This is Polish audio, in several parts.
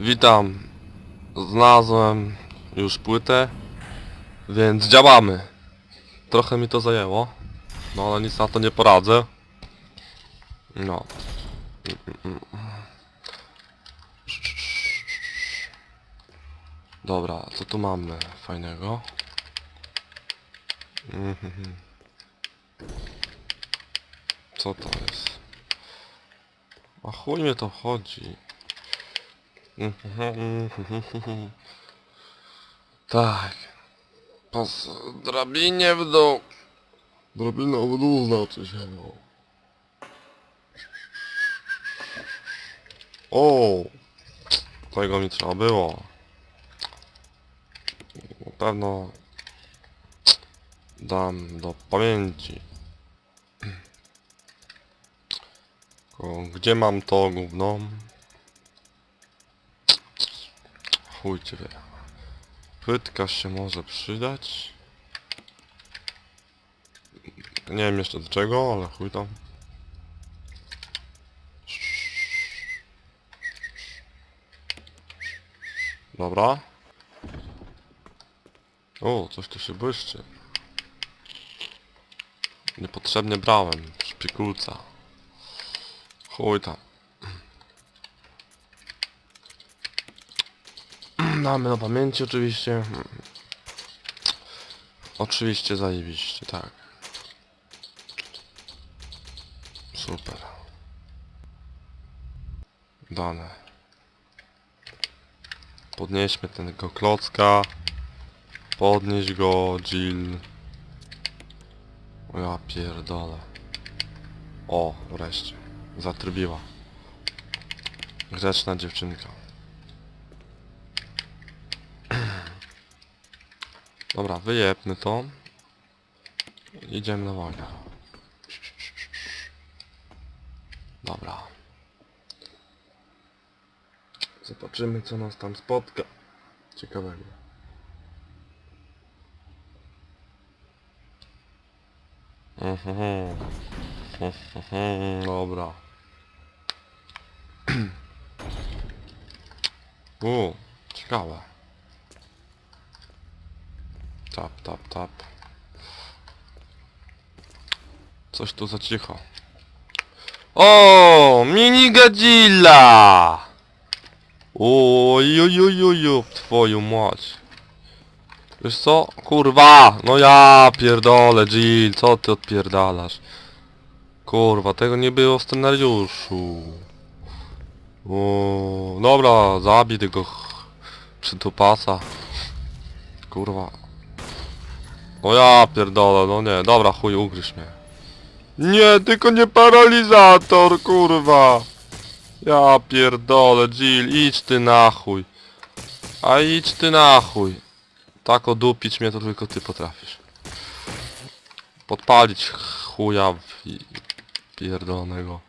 Witam. Znalazłem już płytę, więc działamy. Trochę mi to zajęło, no ale nic na to nie poradzę. No. Dobra, co tu mamy fajnego? Co to jest? A chuj mnie to chodzi. Tak. Pas drabinie w dół. Drabina w dół znaczy się no. O! Tego mi trzeba było. Na pewno dam do pamięci. Gdzie mam to gówno? Chuj wie. Płytka się może przydać. Nie wiem jeszcze do czego, ale chuj tam. Dobra. O, coś tu się błyszczy. Niepotrzebnie brałem. Szpikulca. Chuj tam. Mamy na pamięci oczywiście. Oczywiście zajebiście, tak. Super. Dane. Podnieśmy tego klocka. Podnieś go, Jill. O ja pierdolę. O, wreszcie. Zatrybiła. Grzeczna dziewczynka. Dobra, wyjebmy to. Idziemy na wojnę. Dobra. Zobaczymy co nas tam spotka. Ciekawego. Mhm. Mhm, Dobra. U, ciekawe. Tap, tap, tap. Coś tu za cicho. O, mini Godzilla! Ojujujuju, twoją mać. Wiesz co? Kurwa! No ja pierdolę, Jill, co ty odpierdalasz? Kurwa, tego nie było w scenariuszu. O, dobra, zabij tego przytupasa. Kurwa. O ja pierdolę, no nie, dobra chuj, ugryź mnie. Nie, tylko nie paralizator, kurwa. Ja pierdolę, Jill, idź ty na chuj. A idź ty na chuj. Tak odupić mnie to tylko ty potrafisz. Podpalić chuja w... pierdolonego.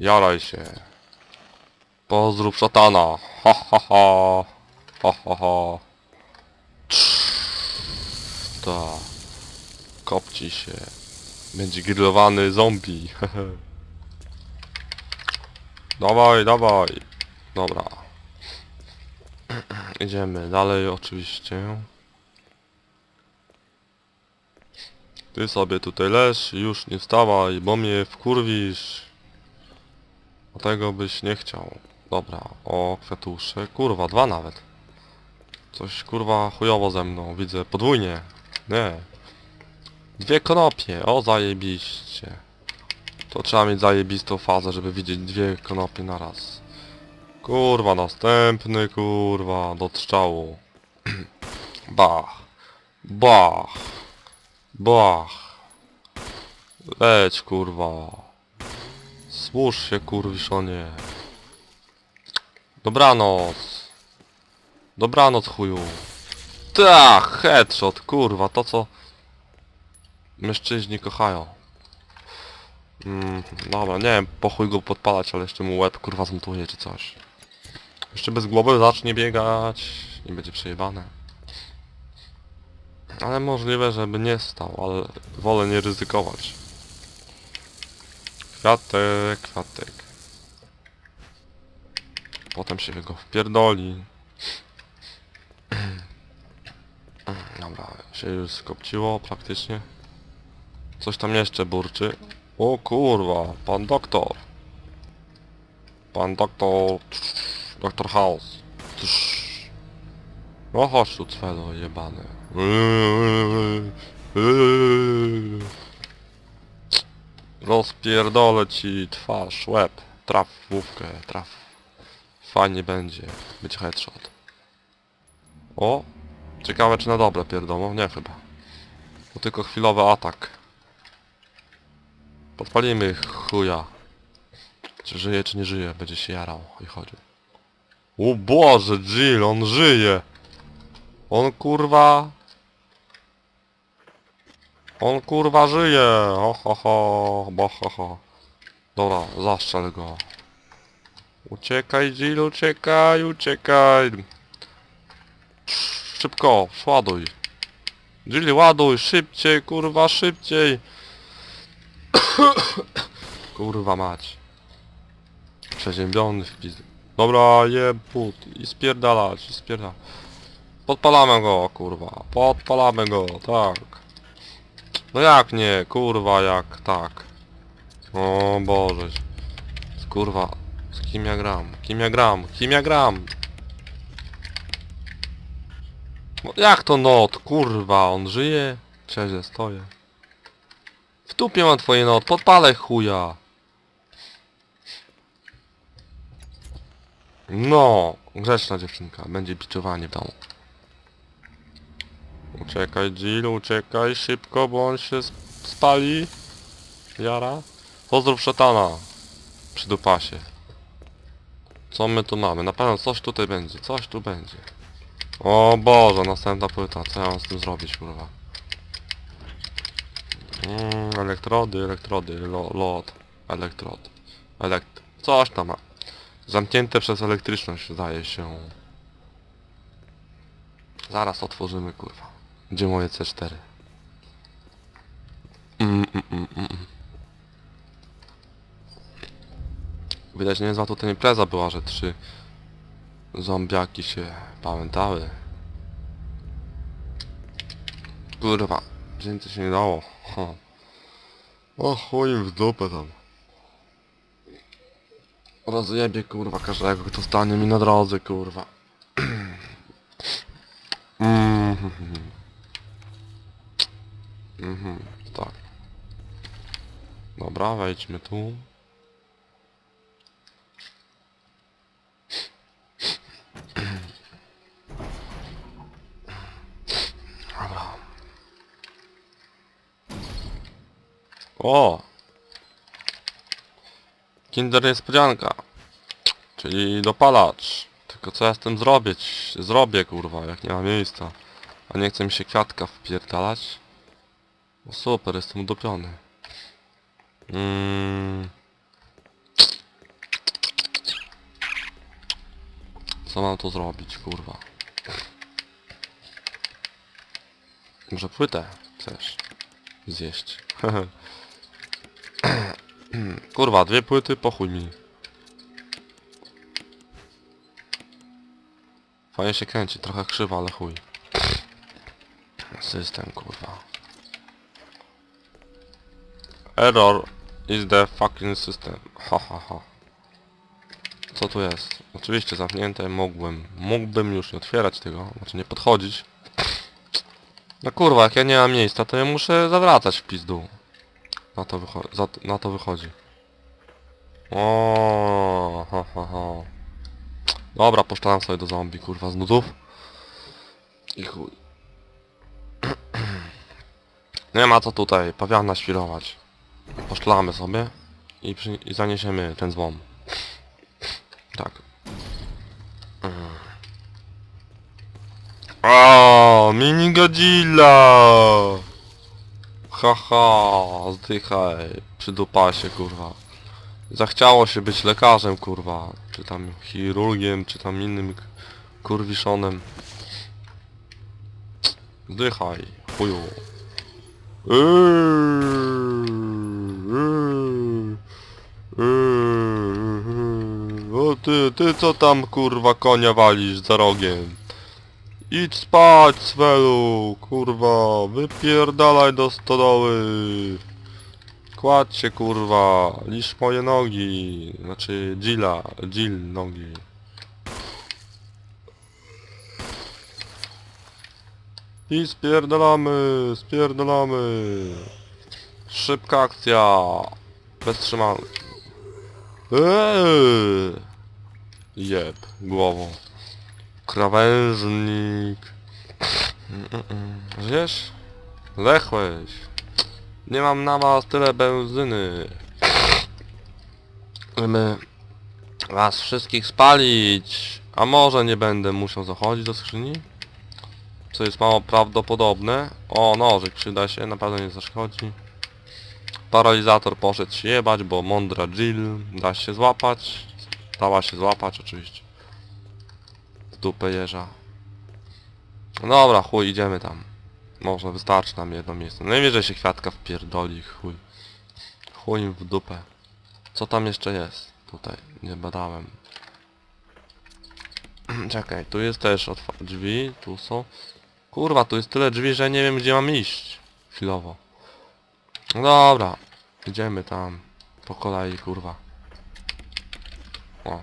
Jaraj się. Pozdrów szatana. Ha ha ha. Ha ha ha. Kopci się. Będzie grillowany zombie. dawaj, dawaj. Dobra. Idziemy dalej oczywiście. Ty sobie tutaj leż, już nie wstawaj, bo mnie wkurwisz. A tego byś nie chciał. Dobra, o kwiatusze. Kurwa, dwa nawet. Coś kurwa chujowo ze mną, widzę podwójnie. Nie. Dwie konopie, o zajebiście. To trzeba mieć zajebistą fazę, żeby widzieć dwie konopie na raz. Kurwa, następny kurwa, do strzału. Bach. Bach. Bach. Leć kurwa. Służ się kurwiszonie. Dobranoc. Dobranoc chuju. Tak, headshot, kurwa, to co mężczyźni kochają. Mm, dobra, nie wiem, po chuj go podpalać, ale jeszcze mu łeb kurwa zmontuje czy coś. Jeszcze bez głowy zacznie biegać i będzie przejebane. Ale możliwe, żeby nie stał, ale wolę nie ryzykować. Kwiatek, kwiatek. potem się go wpierdoli. Dobra, się już skopciło praktycznie. Coś tam jeszcze burczy. O kurwa, pan doktor. Pan doktor... Doktor House. No chodź tu cwelo jebane. Rozpierdolę ci twarz, łeb. Traf w główkę, traf. Fajnie będzie. Być headshot. O! Ciekawe czy na dobre pierdolą? Nie chyba. To tylko chwilowy atak. Podpalimy chuja. Czy żyje czy nie żyje? Będzie się jarał i chodził. O Boże, Jill, on żyje! On kurwa... On kurwa żyje! Ho ho. Dobra, zastrzel go. Uciekaj Jill, uciekaj, uciekaj! Szybko, ładuj. Jill, ładuj, szybciej, kurwa, szybciej! kurwa mać. Przeziębiony w pizd... Dobra, jebut. I spierdalać, i spierdalać. Podpalamy go, kurwa. Podpalamy go, tak. No jak nie, kurwa, jak tak. O Boże. Kurwa, z kim ja gram? Kim ja gram? Kim ja gram? Jak to not? Kurwa, on żyje? Cześć, stoję. W dupie mam twoje not, podpalę chuja. No, grzeczna dziewczynka, będzie biczowanie w domu. Uciekaj Jill, uciekaj szybko, bo on się sp- spali. Jara. Pozdrów szatana. Przy dupasie. Co my tu mamy? Na pewno coś tutaj będzie, coś tu będzie. O Boże, następna płyta, co ja mam z tym zrobić, kurwa? Mm, elektrody, elektrody, lo, lot, elektrod, elekt... Coś tam ma. Zamknięte przez elektryczność, zdaje się. Zaraz otworzymy, kurwa. Gdzie moje C4? Mm, mm, mm, mm. mm. Widać niezła tutaj impreza była, że trzy zombiaki się pamiętały. Kurwa, więcej się nie dało. Ho. O chuj im w dupę tam. Rozjebie kurwa każdego, kto stanie mi na drodze kurwa. Mhm. Mhm, tak. Dobra, wejdźmy tu. O! Kinder niespodzianka. Czyli dopalacz. Tylko co ja z tym zrobić? Zrobię kurwa, jak nie ma miejsca. A nie chce mi się kwiatka wpierdalać. No super, jestem udopiony. Mm. Co mam tu zrobić, kurwa? Może płytę chcesz zjeść. kurwa, dwie płyty, pochuj mi. Fajnie się kręci, trochę krzywa, ale chuj. System, kurwa. Error is the fucking system. Ha ha ha. Co tu jest? Oczywiście zamknięte, mógłbym. Mógłbym już nie otwierać tego, znaczy nie podchodzić. No kurwa, jak ja nie mam miejsca, to ja muszę zawracać w pizdu. Na to, wycho na to wychodzi. O, ha ha ha. Dobra, poszczelam sobie do zombie, kurwa, z nudów. I chuj. Nie ma co tutaj, pawiana świrować. Poszczelamy sobie i, i zaniesiemy ten złom. Tak. Mm. O, mini Godzilla! Haha, zdychaj, przy dupasie, kurwa. Zachciało się być lekarzem, kurwa. Czy tam chirurgiem, czy tam innym kurwiszonem. Zdychaj, chuju. Eee, eee, eee, O ty, ty co tam kurwa konia walisz za rogiem? Idź spać, Svelu, kurwa, wypierdalaj do stodoły. Kładź się, kurwa, lisz moje nogi, znaczy Gilla, Jill nogi. I spierdalamy, spierdalamy. Szybka akcja. Bez trzymanki. Eee. Jeb, głową. Krawężnik. Żyjesz? Lechłeś. Nie mam na was tyle benzyny. Żeby was wszystkich spalić. A może nie będę musiał zachodzić do skrzyni? Co jest mało prawdopodobne. O, nożyk przyda się, na pewno nie zaszkodzi. Paralizator poszedł się jebać, bo mądra Jill da się złapać. Dała się złapać oczywiście. Dupę jeża. No dobra, chuj, idziemy tam. Może wystarczy nam jedno miejsce. Najwyżej się kwiatka wpierdoli, chuj. Chuj im w dupę. Co tam jeszcze jest? Tutaj, nie badałem. Czekaj, tu jest też drzwi, tu są. Kurwa, tu jest tyle drzwi, że nie wiem gdzie mam iść. Chwilowo. No dobra, idziemy tam. Po kolei, kurwa. O,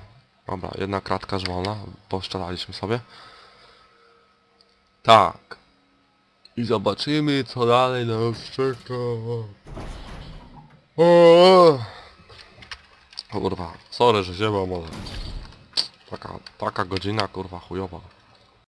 dobra, jedna kratka już wolna. Poszczelaliśmy sobie. Tak. I zobaczymy co dalej nas czeka. Kurwa, sorry, że ziemam, ale... Taka, taka godzina, kurwa, chujowa.